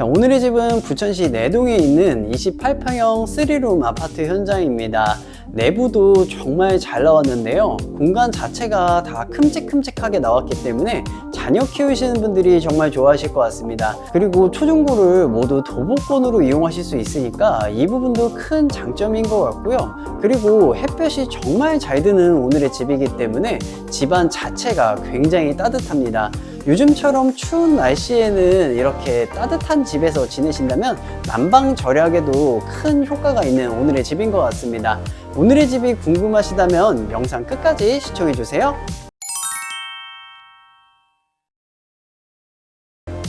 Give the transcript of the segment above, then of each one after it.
자, 오늘의 집은 부천시 내동에 있는 28평형 3룸 아파트 현장입니다. 내부도 정말 잘 나왔는데요. 공간 자체가 다 큼직큼직하게 나왔기 때문에 자녀 키우시는 분들이 정말 좋아하실 것 같습니다. 그리고 초중고를 모두 도보권으로 이용하실 수 있으니까 이 부분도 큰 장점인 것 같고요. 그리고 햇볕이 정말 잘 드는 오늘의 집이기 때문에 집안 자체가 굉장히 따뜻합니다. 요즘처럼 추운 날씨에는 이렇게 따뜻한 집에서 지내신다면 난방 절약에도 큰 효과가 있는 오늘의 집인 것 같습니다. 오늘의 집이 궁금하시다면 영상 끝까지 시청해 주세요.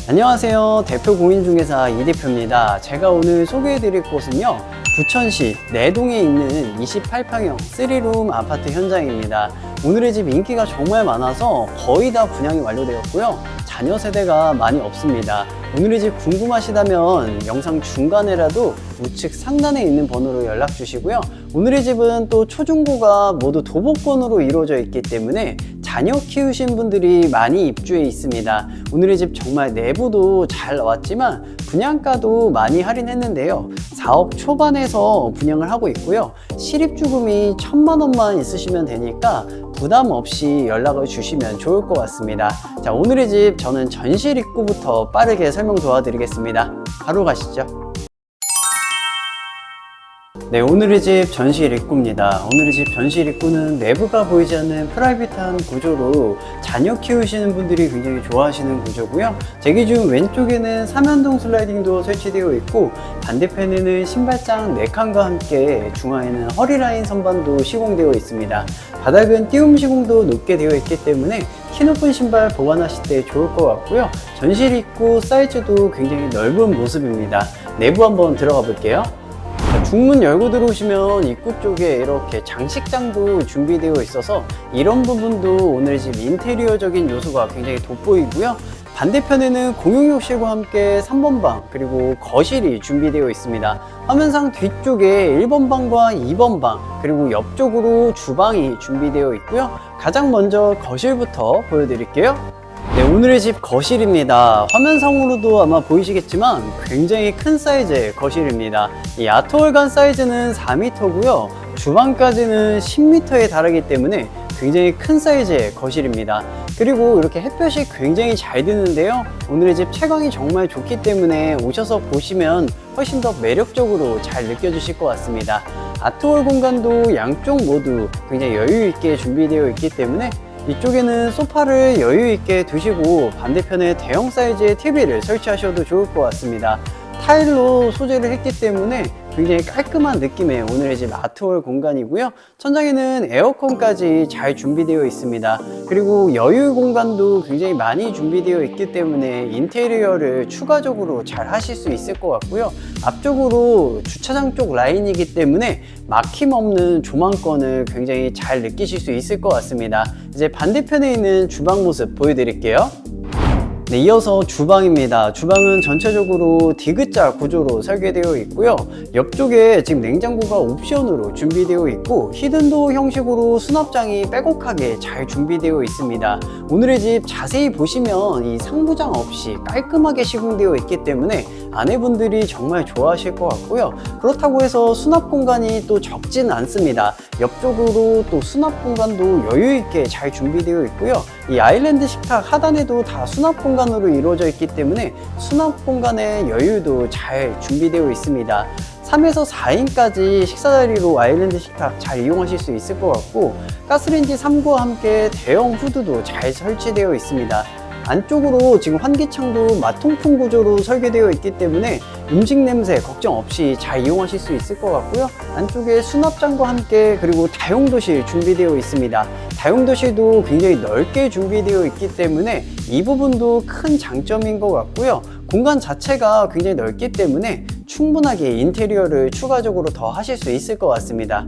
안녕하세요. 대표 공인중개사 이 대표입니다. 제가 오늘 소개해 드릴 곳은요. 부천시 내동에 있는 28평형 3룸 아파트 현장입니다. 오늘의 집 인기가 정말 많아서 거의 다 분양이 완료되었고요. 자녀 세대가 많이 없습니다. 오늘의 집 궁금하시다면 영상 중간에라도 우측 상단에 있는 번호로 연락 주시고요. 오늘의 집은 또 초중고가 모두 도보권으로 이루어져 있기 때문에 자녀 키우신 분들이 많이 입주해 있습니다. 오늘의 집 정말 내부도 잘 나왔지만 분양가도 많이 할인했는데요. 4억 초반에서 분양을 하고 있고요. 실입주금이 천만 원만 있으시면 되니까 부담 없이 연락을 주시면 좋을 것 같습니다. 자, 오늘의 집 저는 전실 입구부터 빠르게 설명 도와드리겠습니다. 바로 가시죠. 네, 오늘의 집 전실 입구입니다. 오늘의 집 전실 입구는 내부가 보이지 않는 프라이빗한 구조로 자녀 키우시는 분들이 굉장히 좋아하시는 구조고요. 제 기준 왼쪽에는 삼연동 슬라이딩도 설치되어 있고 반대편에는 신발장 4칸과 함께 중앙에는 허리라인 선반도 시공되어 있습니다. 바닥은 띄움 시공도 높게 되어 있기 때문에 키 높은 신발 보관하실 때 좋을 것 같고요. 전실 입구 사이즈도 굉장히 넓은 모습입니다. 내부 한번 들어가 볼게요. 자, 중문 열고 들어오시면 입구 쪽에 이렇게 장식장도 준비되어 있어서 이런 부분도 오늘 집 인테리어적인 요소가 굉장히 돋보이고요. 반대편에는 공용욕실과 함께 3번 방 그리고 거실이 준비되어 있습니다. 화면상 뒤쪽에 1번 방과 2번 방 그리고 옆쪽으로 주방이 준비되어 있고요. 가장 먼저 거실부터 보여드릴게요. 네, 오늘의 집 거실입니다. 화면상으로도 아마 보이시겠지만 굉장히 큰 사이즈의 거실입니다. 이 아트홀간 사이즈는 4m고요. 주방까지는 10m에 달하기 때문에 굉장히 큰 사이즈의 거실입니다. 그리고 이렇게 햇볕이 굉장히 잘 드는데요. 오늘의 집 채광이 정말 좋기 때문에 오셔서 보시면 훨씬 더 매력적으로 잘 느껴지실 것 같습니다. 아트홀 공간도 양쪽 모두 굉장히 여유 있게 준비되어 있기 때문에 이쪽에는 소파를 여유 있게 두시고 반대편에 대형 사이즈의 TV를 설치하셔도 좋을 것 같습니다. 타일로 소재를 했기 때문에 굉장히 깔끔한 느낌의 오늘의 집 아트홀 공간이고요. 천장에는 에어컨까지 잘 준비되어 있습니다. 그리고 여유 공간도 굉장히 많이 준비되어 있기 때문에 인테리어를 추가적으로 잘 하실 수 있을 것 같고요. 앞쪽으로 주차장 쪽 라인이기 때문에 막힘 없는 조망권을 굉장히 잘 느끼실 수 있을 것 같습니다. 이제 반대편에 있는 주방 모습 보여드릴게요. 네, 이어서 주방입니다. 주방은 전체적으로 디귿자 구조로 설계되어 있고요. 옆쪽에 지금 냉장고가 옵션으로 준비되어 있고 히든도 형식으로 수납장이 빼곡하게 잘 준비되어 있습니다. 오늘의 집 자세히 보시면 이 상부장 없이 깔끔하게 시공되어 있기 때문에 아내분들이 정말 좋아하실 것 같고요. 그렇다고 해서 수납 공간이 또 적진 않습니다. 옆쪽으로 또 수납 공간도 여유 있게 잘 준비되어 있고요. 이 아일랜드 식탁 하단에도 다 수납 공간으로 이루어져 있기 때문에 수납 공간의 여유도 잘 준비되어 있습니다. 3에서 4인까지 식사 자리로 아일랜드 식탁 잘 이용하실 수 있을 것 같고 가스레인지 3구와 함께 대형 후드도 잘 설치되어 있습니다. 안쪽으로 지금 환기창도 마통풍 구조로 설계되어 있기 때문에 음식 냄새 걱정 없이 잘 이용하실 수 있을 것 같고요. 안쪽에 수납장과 함께 그리고 다용도실 준비되어 있습니다. 다용도실도 굉장히 넓게 준비되어 있기 때문에 이 부분도 큰 장점인 것 같고요. 공간 자체가 굉장히 넓기 때문에 충분하게 인테리어를 추가적으로 더 하실 수 있을 것 같습니다.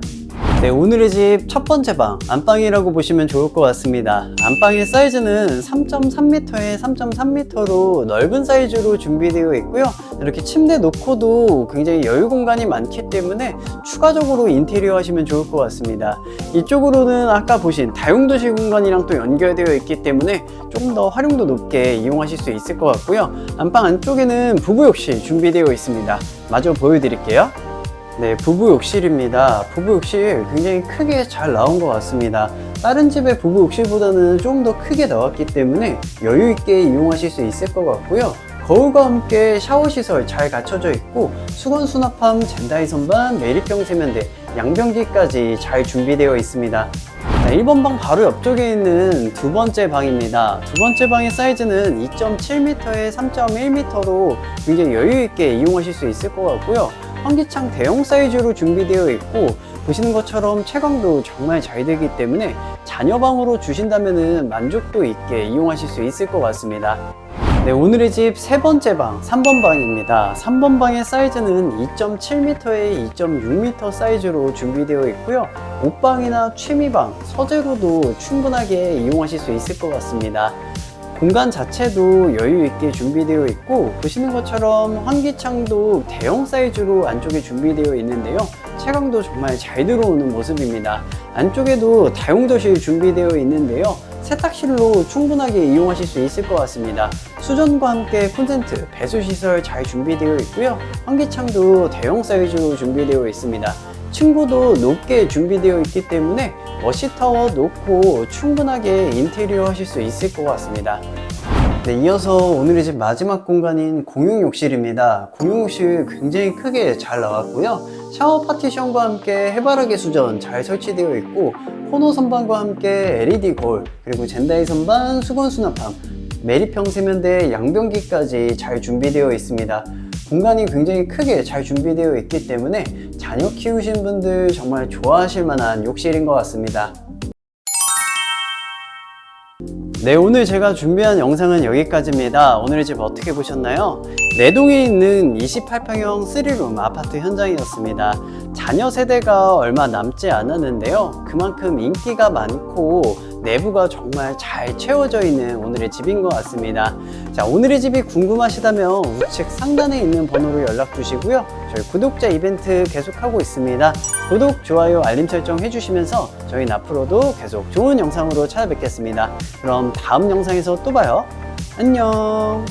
네, 오늘의 집 첫 번째 방, 안방이라고 보시면 좋을 것 같습니다. 안방의 사이즈는 3.3m에 3.3m로 넓은 사이즈로 준비되어 있고요. 이렇게 침대 놓고도 굉장히 여유 공간이 많기 때문에 추가적으로 인테리어 하시면 좋을 것 같습니다. 이쪽으로는 아까 보신 다용도실 공간이랑 또 연결되어 있기 때문에 조금 더 활용도 높게 이용하실 수 있을 것 같고요. 안방 안쪽에는 부부 욕실 준비되어 있습니다. 마저 보여드릴게요. 네, 부부 욕실입니다. 부부 욕실 굉장히 크게 잘 나온 것 같습니다. 다른 집의 부부 욕실보다는 좀 더 크게 나왔기 때문에 여유 있게 이용하실 수 있을 것 같고요. 거울과 함께 샤워 시설 잘 갖춰져 있고 수건 수납함, 젠다이 선반, 매립형 세면대, 양변기까지 잘 준비되어 있습니다. 자, 1번 방 바로 옆쪽에 있는 두 번째 방입니다. 두 번째 방의 사이즈는 2.7m에 3.1m로 굉장히 여유 있게 이용하실 수 있을 것 같고요. 환기창 대형 사이즈로 준비되어 있고 보시는 것처럼 채광도 정말 잘 되기 때문에 자녀방으로 주신다면 만족도 있게 이용하실 수 있을 것 같습니다. 네, 오늘의 집 세 번째 방, 3번 방입니다. 3번 방의 사이즈는 2.7m에 2.6m 사이즈로 준비되어 있고요. 옷방이나 취미방, 서재로도 충분하게 이용하실 수 있을 것 같습니다. 공간 자체도 여유 있게 준비되어 있고 보시는 것처럼 환기창도 대형 사이즈로 안쪽에 준비되어 있는데요. 채광도 정말 잘 들어오는 모습입니다. 안쪽에도 다용도실 준비되어 있는데요. 세탁실로 충분하게 이용하실 수 있을 것 같습니다. 수전과 함께 콘센트, 배수시설 잘 준비되어 있고요. 환기창도 대형 사이즈로 준비되어 있습니다. 층고도 높게 준비되어 있기 때문에 워시타워 놓고 충분하게 인테리어 하실 수 있을 것 같습니다. 네, 이어서 오늘의 집 마지막 공간인 공용 욕실입니다. 공용 욕실 굉장히 크게 잘 나왔고요. 샤워 파티션과 함께 해바라기 수전 잘 설치되어 있고 코너 선반과 함께 LED 거울 그리고 젠다이 선반, 수건 수납함, 매립형 세면대, 양변기까지 잘 준비되어 있습니다. 공간이 굉장히 크게 잘 준비되어 있기 때문에 자녀 키우신 분들 정말 좋아하실 만한 욕실인 것 같습니다. 네, 오늘 제가 준비한 영상은 여기까지입니다. 오늘의 집 어떻게 보셨나요? 내동에 있는 28평형 3룸 아파트 현장이었습니다. 자녀 세대가 얼마 남지 않았는데요. 그만큼 인기가 많고 내부가 정말 잘 채워져 있는 오늘의 집인 것 같습니다. 자, 오늘의 집이 궁금하시다면 우측 상단에 있는 번호로 연락 주시고요. 저희 구독자 이벤트 계속하고 있습니다. 구독, 좋아요, 알림 설정 해주시면서 저희는 앞으로도 계속 좋은 영상으로 찾아뵙겠습니다. 그럼 다음 영상에서 또 봐요. 안녕.